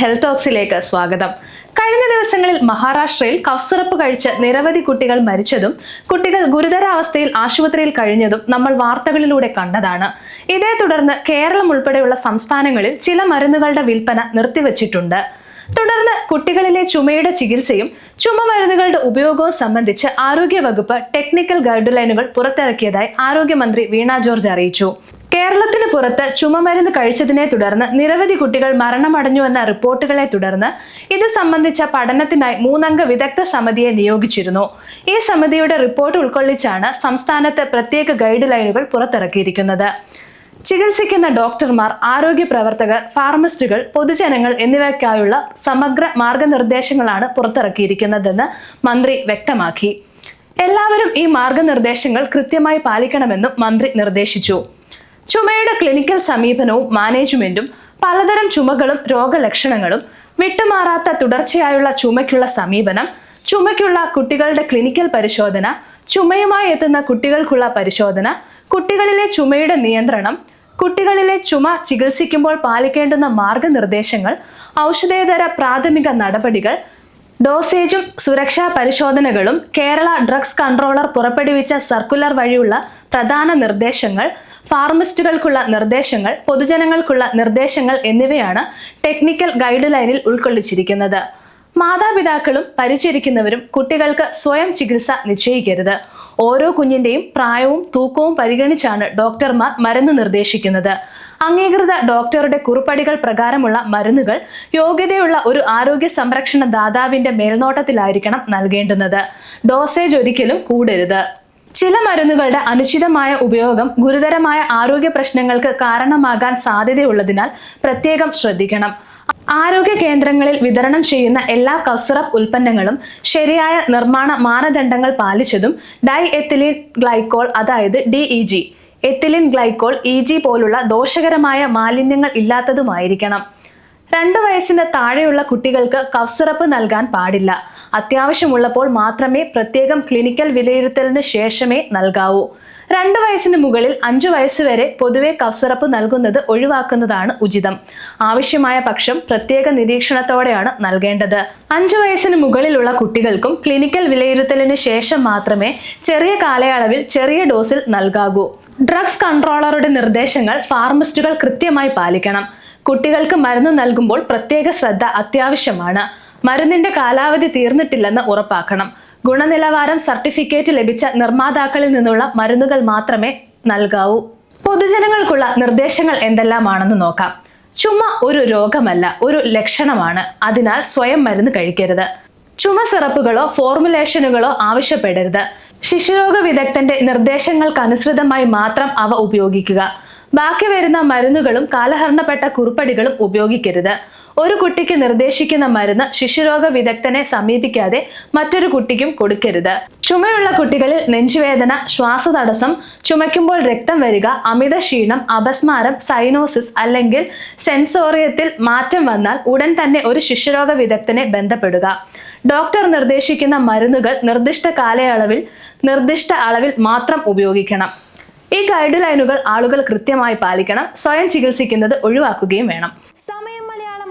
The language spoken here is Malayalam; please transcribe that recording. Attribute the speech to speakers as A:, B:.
A: ഹെൽത്ത് ടോക്സിലേക്ക് സ്വാഗതം. കഴിഞ്ഞ ദിവസങ്ങളിൽ മഹാരാഷ്ട്രയിൽ കഫ് സിറപ്പ് കഴിച്ച് നിരവധി കുട്ടികൾ മരിച്ചതും കുട്ടികൾ ഗുരുതരാവസ്ഥയിൽ ആശുപത്രിയിൽ കഴിഞ്ഞതും നമ്മൾ വാർത്തകളിലൂടെ കണ്ടതാണ്. ഇതേ തുടർന്ന് കേരളം ഉൾപ്പെടെയുള്ള സംസ്ഥാനങ്ങളിൽ ചില മരുന്നുകളുടെ വിൽപ്പന നിർത്തിവച്ചിട്ടുണ്ട്. തുടർന്ന് കുട്ടികളിലെ ചുമയുടെ ചികിത്സയും ചുമ മരുന്നുകളുടെ ഉപയോഗവും സംബന്ധിച്ച് ആരോഗ്യവകുപ്പ് ടെക്നിക്കൽ ഗൈഡ് ലൈനുകൾ പുറത്തിറക്കിയതായി ആരോഗ്യമന്ത്രി വീണ ജോർജ് അറിയിച്ചു. കേരളത്തിന് പുറത്ത് ചുമമരുന്ന് കഴിച്ചതിനെ തുടർന്ന് നിരവധി കുട്ടികൾ മരണമടഞ്ഞുവെന്ന റിപ്പോർട്ടുകളെ തുടർന്ന് ഇത് സംബന്ധിച്ച പഠനത്തിനായി മൂന്നംഗ വിദഗ്ധ സമിതിയെ നിയോഗിച്ചിരുന്നു. ഈ സമിതിയുടെ റിപ്പോർട്ട് ഉൾക്കൊള്ളിച്ചാണ് സംസ്ഥാനത്ത് പ്രത്യേക ഗൈഡ് ലൈനുകൾ പുറത്തിറക്കിയിരിക്കുന്നത്. ചികിത്സിക്കുന്ന ഡോക്ടർമാർ ആരോഗ്യ പ്രവർത്തകർ ഫാർമസിസ്റ്റുകൾ പൊതുജനങ്ങൾ എന്നിവയ്ക്കായുള്ള സമഗ്ര മാർഗനിർദ്ദേശങ്ങളാണ് പുറത്തിറക്കിയിരിക്കുന്നതെന്ന് മന്ത്രി വ്യക്തമാക്കി. എല്ലാവരും ഈ മാർഗനിർദ്ദേശങ്ങൾ കൃത്യമായി പാലിക്കണമെന്നും മന്ത്രി നിർദ്ദേശിച്ചു. ചുമയുടെ ക്ലിനിക്കൽ സമീപനവും മാനേജ്മെന്റും പലതരം ചുമകളും രോഗലക്ഷണങ്ങളും വിട്ടുമാറാത്ത തുടർച്ചയായുള്ള ചുമയ്ക്കുള്ള സമീപനം ചുമയ്ക്കുള്ള കുട്ടികളുടെ ക്ലിനിക്കൽ പരിശോധന ചുമയുമായി എത്തുന്ന കുട്ടികൾക്കുള്ള പരിശോധന കുട്ടികളിലെ ചുമയുടെ നിയന്ത്രണം കുട്ടികളിലെ ചുമ ചികിത്സിക്കുമ്പോൾ പാലിക്കേണ്ടുന്ന മാർഗനിർദ്ദേശങ്ങൾ ഔഷധേതര പ്രാഥമിക നടപടികൾ ഡോസേജും സുരക്ഷാ പരിശോധനകളും കേരള ഡ്രഗ്സ് കൺട്രോളർ പുറപ്പെടുവിച്ച സർക്കുലർ വഴിയുള്ള പ്രധാന നിർദ്ദേശങ്ങൾ ഫാർമസിസ്റ്റുകൾക്കുള്ള നിർദ്ദേശങ്ങൾ പൊതുജനങ്ങൾക്കുള്ള നിർദ്ദേശങ്ങൾ എന്നിവയാണ് ടെക്നിക്കൽ ഗൈഡ് ലൈനിൽ ഉൾക്കൊള്ളിച്ചിരിക്കുന്നത്. മാതാപിതാക്കളും പരിചരിക്കുന്നവരും കുട്ടികൾക്ക് സ്വയം ചികിത്സ നിശ്ചയിക്കരുത്. ഓരോ കുഞ്ഞിന്റെയും പ്രായവും തൂക്കവും പരിഗണിച്ചാണ് ഡോക്ടർമാർ മരുന്ന് നിർദ്ദേശിക്കുന്നത്. അംഗീകൃത ഡോക്ടറുടെ കുറിപ്പടികൾ പ്രകാരമുള്ള മരുന്നുകൾ യോഗ്യതയുള്ള ഒരു ആരോഗ്യ സംരക്ഷണ ദാതാവിന്റെ മേൽനോട്ടത്തിലായിരിക്കണം നൽകേണ്ടുന്നത്. ഡോസേജ് ഒരിക്കലും കൂടരുത്. ചില മരുന്നുകളുടെ അനുചിതമായ ഉപയോഗം ഗുരുതരമായ ആരോഗ്യ പ്രശ്നങ്ങൾക്ക് കാരണമാകാൻ സാധ്യതയുള്ളതിനാൽ പ്രത്യേകം ശ്രദ്ധിക്കണം. ആരോഗ്യ കേന്ദ്രങ്ങളിൽ വിതരണം ചെയ്യുന്ന എല്ലാ കസറപ്പ് ഉൽപ്പന്നങ്ങളും ശരിയായ നിർമ്മാണ മാനദണ്ഡങ്ങൾ പാലിച്ചതും ഡൈ എത്തിലിൻ ഗ്ലൈക്കോൾ അതായത് DE ethylene glycol E G പോലുള്ള ദോഷകരമായ മാലിന്യങ്ങൾ ഇല്ലാത്തതുമായിരിക്കണം. രണ്ടു വയസ്സിന് താഴെയുള്ള കുട്ടികൾക്ക് കഫ്സിറപ്പ് നൽകാൻ പാടില്ല. അത്യാവശ്യമുള്ളപ്പോൾ മാത്രമേ പ്രത്യേകം ക്ലിനിക്കൽ വിലയിരുത്തലിന് ശേഷമേ നൽകാവൂ. രണ്ട് വയസ്സിന് മുകളിൽ അഞ്ചു വയസ്സുവരെ പൊതുവെ കഫ് സിറപ്പ് നൽകുന്നത് ഒഴിവാക്കുന്നതാണ് ഉചിതം. ആവശ്യമായ പക്ഷം പ്രത്യേക നിരീക്ഷണത്തോടെയാണ് നൽകേണ്ടത്. അഞ്ചു വയസ്സിന് മുകളിലുള്ള കുട്ടികൾക്കും ക്ലിനിക്കൽ വിലയിരുത്തലിന് ശേഷം മാത്രമേ ചെറിയ കാലയളവിൽ ചെറിയ ഡോസിൽ നൽകാകൂ ഡ്രഗ്സ് കൺട്രോളറുടെ നിർദ്ദേശങ്ങൾ ഫാർമസിസ്റ്റുകൾ കൃത്യമായി പാലിക്കണം. കുട്ടികൾക്ക് മരുന്ന് നൽകുമ്പോൾ പ്രത്യേക ശ്രദ്ധ അത്യാവശ്യമാണ്. മരുന്നിന്റെ കാലാവധി തീർന്നിട്ടില്ലെന്ന് ഉറപ്പാക്കണം. ഗുണനിലവാരം സർട്ടിഫിക്കറ്റ് ലഭിച്ച നിർമ്മാതാക്കളിൽ നിന്നുള്ള മരുന്നുകൾ മാത്രമേ നൽകാവൂ. പൊതുജനങ്ങൾക്കുള്ള നിർദ്ദേശങ്ങൾ എന്തെല്ലാമാണെന്ന് നോക്കാം. ചുമ ഒരു രോഗമല്ല ഒരു ലക്ഷണമാണ്. അതിനാൽ സ്വയം മരുന്ന് കഴിക്കരുത്. ചുമ സിറപ്പുകളോ ഫോർമുലേഷനുകളോ ആവശ്യപ്പെടരുത്. ശിശുരോഗ വിദഗ്ധന്റെ നിർദ്ദേശങ്ങൾക്കനുസൃതമായി മാത്രം അവ ഉപയോഗിക്കുക. ബാക്കി വരുന്ന മരുന്നുകളും കാലഹരണപ്പെട്ട കുറിപ്പടികളും ഉപയോഗിക്കരുത്. ഒരു കുട്ടിക്ക് നിർദ്ദേശിക്കുന്ന മരുന്ന് ശിശുരോഗ വിദഗ്ധനെ സമീപിക്കാതെ മറ്റൊരു കുട്ടിക്കും കൊടുക്കരുത്. ചുമയുള്ള കുട്ടികളിൽ നെഞ്ചുവേദന ശ്വാസതടസ്സം ചുമയ്ക്കുമ്പോൾ രക്തം വരിക അമിത ക്ഷീണം അപസ്മാരം സൈനോസിസ് അല്ലെങ്കിൽ സെൻസോറിയത്തിൽ മാറ്റം വന്നാൽ ഉടൻ തന്നെ ഒരു ശിശുരോഗ വിദഗ്ധനെ ബന്ധപ്പെടുക. ഡോക്ടർ നിർദ്ദേശിക്കുന്ന മരുന്നുകൾ നിർദ്ദിഷ്ട കാലയളവിൽ നിർദ്ദിഷ്ട അളവിൽ മാത്രം ഉപയോഗിക്കണം. ഈ ഗൈഡ് ലൈനുകൾ ആളുകൾ കൃത്യമായി പാലിക്കണം സ്വയം ചികിത്സിക്കുന്നത് ഒഴിവാക്കുകയും വേണം.
B: സമയം മലയാളം